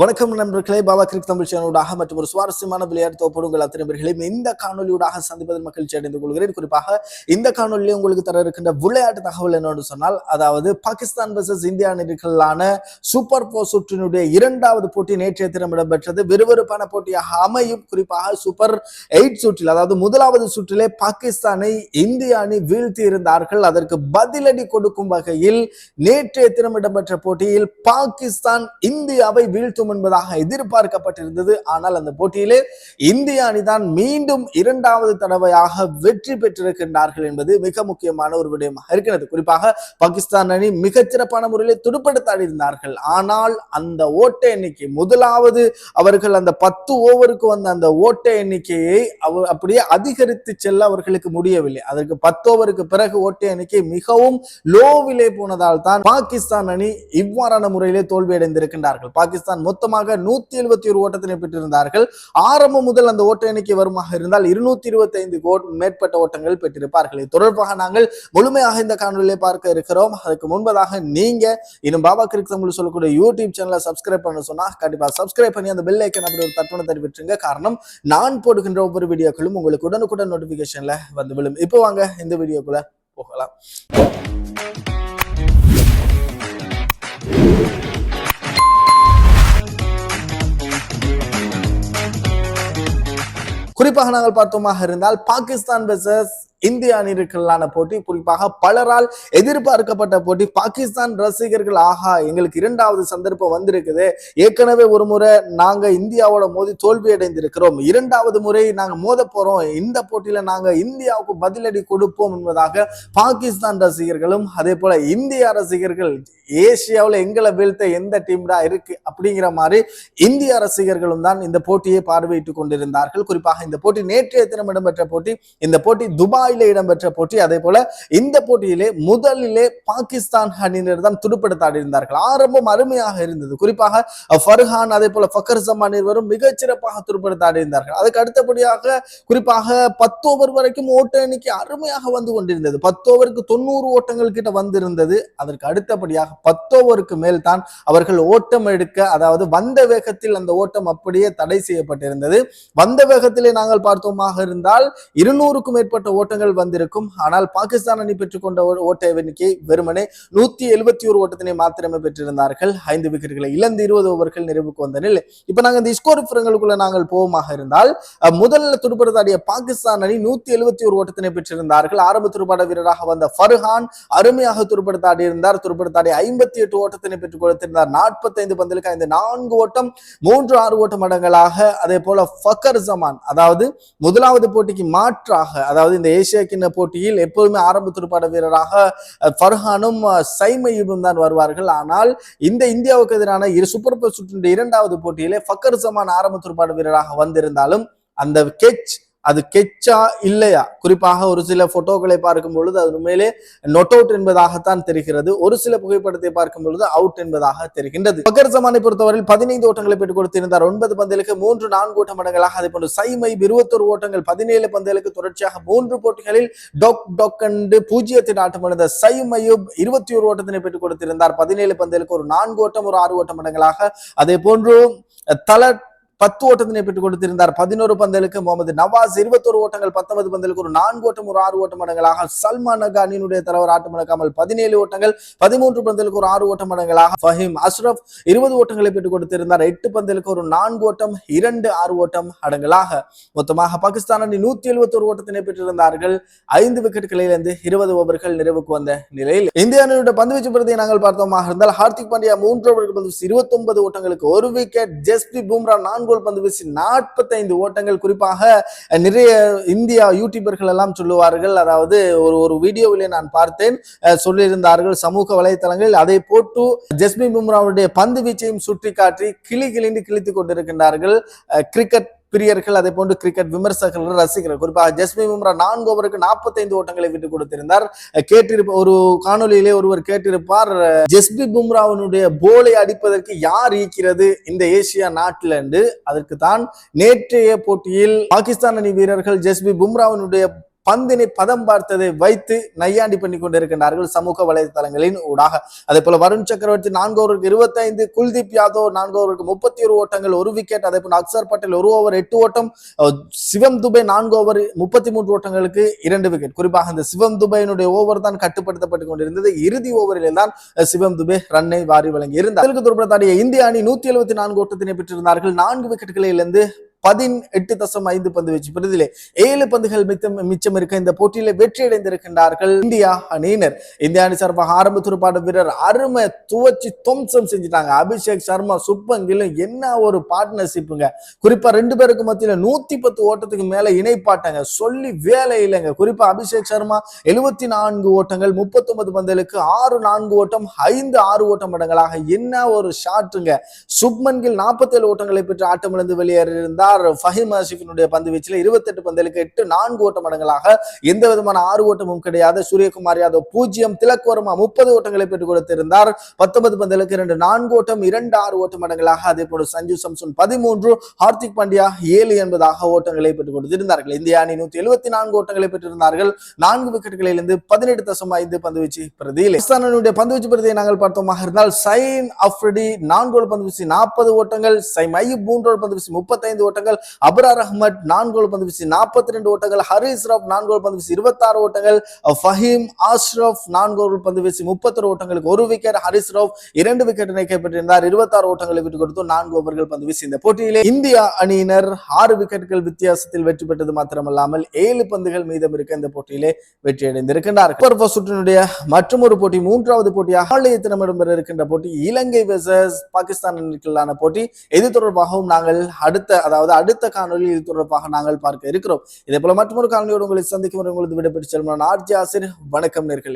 வணக்கம் நண்பர்களே பாபா கிரிக் தமிழ் சேனலூடாக மற்றும் ஒரு சுவாரஸ்யமான விளையாட்டு தோப்போடு உங்கள் அத்தனை பேர்களையும் இந்த காணொலியூடாக சந்திப்பதில் மகிழ்ச்சி அடைந்து கொள்கிறேன். குறிப்பாக இந்த காணொலியில் உங்களுக்கு தர இருக்கின்ற விளையாட்டு தகவல் என்னன்னு சொன்னால் அதாவது பாகிஸ்தான் வர்சஸ் இந்தியா அணிகளான சூப்பர் போர் சுற்றினுடைய இரண்டாவது போட்டி நேற்றைய தினம் இடம்பெற்றது. விறுவிறுப்பான போட்டியாக அமையும். குறிப்பாக சூப்பர் எயிட் சுற்றில் அதாவது முதலாவது சுற்றிலே பாகிஸ்தானை இந்திய அணி வீழ்த்தி இருந்தார்கள். அதற்கு பதிலடி கொடுக்கும் வகையில் நேற்றைய தினம் இடம்பெற்ற போட்டியில் பாகிஸ்தான் இந்தியாவை வீழ்த்தும் என்பதாக எதிர்பார்க்கப்பட்டிருந்தது. ஆனால் அந்த போட்டியிலே இந்திய அணிதான் மீண்டும் இரண்டாவது தடவையாக வெற்றி பெற்றிருக்கின்றார்கள் என்பது மிக முக்கியமான ஒரு விடயமாக இருக்கிறது. குறிப்பாக பாகிஸ்தான் அணி மிகச்சிறப்பான முறையில் துடுப்படுத்தாடி இருந்தார்கள். ஆனால் அந்த ஓட்ட எண்ணிக்கை முதலாவது அவர்கள் அந்த பத்து ஓவருக்கு வந்த அந்த ஓட்ட எண்ணிக்கையை அவர் அப்படியே அதிகரித்து செல்ல அவர்களுக்கு முடியவில்லை. அதற்கு பத்து ஓவருக்கு பிறகு ஓட்ட எண்ணிக்கை மிகவும் லோவிலே போனதால் தான் பாகிஸ்தான் அணி இவ்வாறான முறையிலே தோல்வியடைந்திருக்கின்றார்கள். பாகிஸ்தான் மொத்தமாக நூத்தி எழுபத்தி ஒரு ஓட்டத்தினை பெற்றிருந்தார்கள் ஆரம்பம் முதல் அந்த ஓட்ட எண்ணிக்கை வருமாக இருந்தால் இருநூத்தி இருபத்தி ஐந்து மேற்பட்ட ஓட்டங்கள் பெற்றிருப்பார்கள். இது தொடர்பாக நாங்கள் முழுமையாக இந்த காணொலியை பார்க்க இருக்கிறோம். அதுக்கு முன்பதாக நீங்க இன்னும் பாபா கிரிக் தமிழ் சொல்லக்கூடிய யூடியூப் சேனலை சப்ஸ்கிரைப் பண்ண சொன்னா கண்டிப்பா சப்ஸ்கிரைப் பண்ணி அந்த பெல் ஐக்கன் அப்படி ஒரு தட்டுவனை தட்டி விட்டுருங்க. காரணம் நான் போடுகின்ற ஒவ்வொரு வீடியோக்களும் உங்களுக்கு உடனுக்குடன் நோட்டிபிகேஷன்ல வந்து விழும். இப்போ வாங்க இந்த வீடியோக்குள்ள போகலாம். குறிப்பாக நாங்கள் பார்த்தோமாக இருந்தால் பாகிஸ்தான் வெர்சஸ் இந்திய அணிகளுக்கான போட்டி குறிப்பாக பலரால் எதிர்பார்க்கப்பட்ட போட்டி. பாகிஸ்தான் ரசிகர்கள் ஆஹா எங்களுக்கு இரண்டாவது சந்தர்ப்பம் வந்திருக்குது. ஏற்கனவே ஒரு முறை நாங்க இந்தியாவோட மோதி தோல்வி அடைந்திருக்கிறோம் இரண்டாவது முறை நாங்க மோத போறோம். இந்த போட்டியில நாங்க இந்தியாவுக்கு பதிலடி கொடுப்போம் என்பதாக பாகிஸ்தான் ரசிகர்களும் அதே போல இந்திய ரசிகர்கள் ஏசியாவில் எங்களை வீழ்த்த எந்த டீம்டா இருக்கு அப்படிங்கிற மாதிரி இந்திய ரசிகர்களும் தான் இந்த போட்டியை பார்வையிட்டுக் கொண்டிருந்தார்கள். குறிப்பாக இந்த போட்டி நேற்றைய தினம் இடம்பெற்ற போட்டி. இந்த போட்டி துபாய் துபாயில இடம்பெற்ற போட்டி அதே போல இந்த போட்டியிலே முதலிலே பாகிஸ்தான் அணியினர் தான் துடுப்படுத்தாடி இருந்தார்கள். ஆரம்பம் அருமையாக இருந்தது. குறிப்பாக ஃபர்ஹான் அதே போல ஃபக்கர் ஜமான் இருவரும் மிகச்சிறப்பாக துடுப்படுத்தாடி இருந்தார்கள். அதுக்கு அடுத்தபடியாக குறிப்பாக பத்து ஓவர் வரைக்கும் ஓட்ட எண்ணிக்கை அருமையாக வந்து கொண்டிருந்தது. பத்து ஓவருக்கு தொண்ணூறு ஓட்டங்கள் கிட்ட வந்திருந்தது. அதற்கு அடுத்தபடியாக பத்து ஓவருக்கு மேல் தான் அவர்கள் ஓட்டம் எடுக்க அதாவது வந்த வேகத்தில் அந்த ஓட்டம் அப்படியே தடை செய்யப்பட்டிருந்தது. வந்த வேகத்திலே நாங்கள் பார்த்தோமாக இருந்தால் இருநூறுக்கும் மேற்பட்ட ஓட்டங்கள் வந்திருக்கும். ஆனால் பாகிஸ்தான் அணி பெற்றுக்கொண்ட ஓட்ட எண்ணிக்கை வெறுமனே நூத்தி எழுபத்தி ஒரு ஓட்டத்தினை மாத்திரமே பெற்றிருந்தார்கள். ஐந்து விக்கெட்டுகளை இழந்து இருபது ஓவர்கள் நிறைவுக்கு வந்த நிலை. இப்ப நாங்க இந்த ஸ்கோர் விவரங்களுக்குள்ள நாங்கள் போவோமாக இருந்தால் முதல்ல துடுப்படுத்தாடிய பாகிஸ்தான் அணி நூத்தி எழுபத்தி ஒரு ஓட்டத்தினை பெற்றிருந்தார்கள். ஆரம்ப துடுப்பாட வீரராக வந்த ஃபர்ஹான் அருமையாக துடுப்படுத்தாடி இருந்தார் துடுப்படுத்தாடி ஐம்பத்தி எட்டு ஓட்டத்தினை பெற்றுக் கொடுத்திருந்தார். நாற்பத்தைந்து பந்திலுக்கு ஐந்து நான்கு ஓட்டம் மூன்று ஆறு ஓட்ட மடங்களாக அதே போல ஃபக்கர் ஜமான் அதாவது முதலாவது போட்டிக்கு மாற்றாக அதாவது இந்த ஏசியா கிண்ண போட்டியில் எப்போதுமே ஆரம்ப துடுப்பாட வீரராக அஹ், ஃபர்ஹானும் சைமையும் தான் வருவார்கள். ஆனால் இந்த இந்தியாவுக்கு எதிரான இரு சூப்பர் சுற்றின் இரண்டாவது போட்டியிலே ஃபக்கர் ஜமான் ஆரம்ப துடுப்பாட வீரராக வந்திருந்தாலும் அந்த கெச் அது கெச்சா இல்லையா? குறிப்பாக ஒரு சில போட்டோக்களை பார்க்கும் பொழுது அது உண்மையிலே நொட் அவுட் என்பதாகத்தான் தெரிகிறது. ஒரு சில புகைப்படத்தை பார்க்கும் பொழுது அவுட் என்பதாக தெரிகின்றது. பக்கர் ஜமானை பொறுத்தவரையில் பதினைந்து ஓட்டங்களை பெற்றுக் கொடுத்திருந்தார். ஒன்பது பந்தலுக்கு மூன்று நான்கு ஓட்ட மடங்களாக அதே போன்று சைமை இருபத்தொரு ஓட்டங்கள் பதினேழு பந்துகளுக்கு தொடர்ச்சியாக மூன்று போட்டிகளில் டொக் டொக் என்று பூஜ்ஜியத்தில் ஆட்டமிழந்த சைமையும் இருபத்தி ஒரு ஓட்டத்தினை பெற்றுக் கொடுத்திருந்தார். பதினேழு பந்துகளுக்கு ஒரு நான்கு ஓட்டம் ஒரு ஆறு ஓட்ட மடங்களாக அதே போன்று தல பத்து ஓட்டத்தினை பெற்றுக் கொடுத்திருந்தார். பதினோரு பந்தலுக்கு முகமது நவாஸ் இருபத்தோரு ஓட்டங்கள் பத்தொன்பது பந்தலுக்கு ஒரு நான்கு ஓட்டம் ஒரு ஆறு ஓட்டம் மடங்களாக சல்மான் அகா அணியினுடைய தலைவர் ஆட்டம் இழக்காமல் பதினேழு ஓட்டங்கள் பதிமூன்று பந்தலுக்கு ஒரு ஆறு ஓட்டம் மடங்களாக ஃபஹீம் அஸ்ரப் இருபது ஓட்டங்களை பெற்றுக் கொடுத்திருந்தார். எட்டு பந்தலுக்கு ஒரு நான்கு ஓட்டம் இரண்டு ஆறு ஓட்டம் அடங்கலாக. மொத்தமாக பாகிஸ்தான் அணி நூத்தி எழுபத்தி ஒரு ஓட்டத்தினை பெற்றிருந்தார்கள். ஐந்து விக்கெட்டுகளிலிருந்து இருபது ஓவர்கள் நிறைவுக்கு வந்த நிலையில் இந்திய அணியுடைய பந்துவீச்சு பிரதியை நாங்கள் பார்த்தோமாக இருந்தால் ஹார்திக் பாண்டியா மூன்று ஓவருக்கு இருபத்தி ஒன்பது ஓட்டங்களுக்கு ஒரு விக்கெட் ஜஸ்பி பும்ரா நான்கு கோல் பந்து வீசி நாற்பத்தைந்து ஓட்டங்கள். குறிப்பாக நிறைய இந்தியா யூடியூபர்கள் எல்லாம் சொல்லுவார்கள். அதாவது ஒரு ஒரு வீடியோவிலே நான் பார்த்தேன். சொல்லியிருந்தார்கள் சமூக வலைத்தளங்களில். அதை போட்டு ஜஸ்பி பும்ராவுடைய பந்து வீச்சையும் சுட்டி காட்டி கிளி கிளிந்து கிழித்துக் கொண்டிருக்கின்றார்கள். கிரிக்கெட் பிரியர்கள் அதே போன்று கிரிக்கெட் விமர்சகர்கள் ரசிகர்கள். குறிப்பாக ஜஸ்மி பும்ரா நான்கு ஓவருக்கு நாற்பத்தைந்து ஓட்டங்களை விட்டு கொடுத்திருந்தார். கேட்டிருப்ப ஒரு காணொலியிலே ஒருவர் கேட்டிருப்பார் அஹ் ஜஸ்பி பும்ராவினுடைய போலை அடிப்பதற்கு யார் ஈக்கிறது இந்த ஏசியா நாட்டில் என்று. அதற்கு தான் நேற்றைய போட்டியில் பாகிஸ்தான் அணி வீரர்கள் ஜஸ்பி பும்ராவினுடைய பந்தினை பதம் பார்த்ததை வைத்து நையாண்டி பண்ணி கொண்டிருக்கின்றார்கள் சமூக வலைதளங்களின் ஊடாக. அதே போல வருண் சக்கரவர்த்தி நான்கு ஓவருக்கு இருபத்தைந்து குல்தீப் யாதவ் நான்கு ஓவருக்கு முப்பத்தி ஒரு ஓட்டங்கள் ஒரு விக்கெட் அதே போல அக்சர் பட்டேல் ஒரு ஓவர் எட்டு ஓட்டம் சிவம் துபை நான்கு ஓவர் முப்பத்தி மூன்று ஓட்டங்களுக்கு இரண்டு விக்கெட் குறிப்பாக இந்த சிவம் துபையினுடைய ஓவர் தான் கட்டுப்படுத்தப்பட்டு கொண்டிருந்தது. இறுதி ஓவரில் தான் சிவம் துபே ரன்னை வாரி வழங்கியிருந்தார். தெலுங்கு துருப்பத்தாடிய இந்திய அணி நூத்தி எழுபத்தி நான்கு ஓட்டத்தினை பெற்றிருந்தார்கள். நான்கு விக்கெட்டுகளிலிருந்து பதினெட்டு தசம் ஐந்து பந்து வச்சு பெறுதிலே. ஏழு பந்துகள் மிச்சம் மிச்சம் இருக்க இந்த போட்டியில வெற்றி அடைந்திருக்கின்றார்கள். இந்தியா அணியினர் இந்திய அணி சார்பாக ஆரம்ப துடுப்பாட்ட வீரர் அருமை துவச்சி துவம்சம் செஞ்சுட்டாங்க. அபிஷேக் சர்மா சுப்பங்கிலும் என்ன ஒரு பார்ட்னர்ஷிப்புங்க குறிப்பா ரெண்டு பேருக்கு மத்தியில நூத்தி பத்து ஓட்டத்துக்கு மேல இணைப்பாட்டாங்க. சொல்லி வேலை இல்லைங்க. குறிப்பா அபிஷேக் சர்மா எழுபத்தி நான்கு ஓட்டங்கள் முப்பத்தொன்பது பந்துகளுக்கு ஆறு நான்கு ஓட்டம் ஐந்து ஆறு ஓட்டம் இடங்களாக என்ன ஒரு ஷாட்டுங்க சுப்மன் கில் நாற்பத்தேழு ஓட்டங்களை பெற்று ஆட்டமிழந்து வெளியேறியிருந்தார். ஆர் ஃபஹிம் ஆசிஃபினுடைய பந்து வீச்சில் இருபத்தெட்டு பந்தலுக்கு எட்டு நான்கு ஓட்ட மடங்களாக எந்த விதமான ஆறு ஓட்டமும் கிடையாது. சூரியகுமார் யாதவ் பூஜ்ஜியம் திலக் வர்மா முப்பது ஓட்டங்களை பெற்றுக் கொடுத்திருந்தார். பத்தொன்பது பந்தலுக்கு இரண்டு நான்கு ஓட்டம் இரண்டு ஆறு ஓட்ட மடங்களாக அதே போல சஞ்சு சம்சன் பதிமூன்று ஹார்திக் பாண்டியா ஏழு என்பதாக ஓட்டங்களை பெற்றுக் கொடுத்திருந்தார்கள். இந்திய அணி நூத்தி எழுபத்தி நான்கு ஓட்டங்களை பெற்றிருந்தார்கள். நான்கு விக்கெட்டுகளிலிருந்து பதினெட்டு தசம் ஐந்து பந்து வீச்சு பிரதியில். பாகிஸ்தானுடைய பந்து வீச்சு பிரதியை நாங்கள் பார்த்தோமாக இருந்தால் சைன் அஃப்ரிடி நான்கு பந்து வீசி நாற்பது ஓட்டங்கள் சைம் ஐயூப் மூன்று பந்து வீசி முப்பத்தைந்து ஓட்டங்கள் ஓட்டங்கள் அபரார் அஹ்மத் நான்கு கோல் பந்து வீசி நாற்பத்தி ரெண்டு ஓட்டங்கள் ஹரிஸ் ராவ் நான்கு பந்து வீசி இருபத்தாறு ஓட்டங்கள் ஃபஹீம் ஆஷ்ரப் நான்கு கோல் பந்து வீசி முப்பத்தொரு ஓட்டங்களுக்கு ஒரு விக்கெட் ஹரிஸ் ராவ் இரண்டு விக்கெட்டினை கைப்பற்றியிருந்தார். இருபத்தாறு ஓட்டங்களை விட்டு கொடுத்து நான்கு ஓவர்கள் பந்து வீசி இந்த போட்டியிலே. இந்தியா அணியினர் ஆறு விக்கெட்டுகள் வித்தியாசத்தில் வெற்றி பெற்றது மாத்திரமல்லாமல் ஏழு பந்துகள் மீதம் இருக்க இந்த போட்டியிலே வெற்றி அடைந்திருக்கின்றார் சூப்பர் சுற்றினுடைய மற்றொரு போட்டி மூன்றாவது போட்டியாக நாளைய தினம் இடம்பெற இருக்கின்ற போட்டி இலங்கை வெர்சஸ் பாகிஸ்தான் அணிகளுக்கான போட்டி. இது தொடர்பாகவும் நாங்கள் அடுத்த அதாவது அடுத்த காணொலியில் இது தொடர்பாக நாங்கள் பார்க்க இருக்கிறோம். இதே போல மற்றொரு காணொலியோடு உங்களை சந்திக்கும் உங்களது விடைபெற்று செல்வன் ஆர்ஜி ஆசிர் வணக்கம் நேர்களே.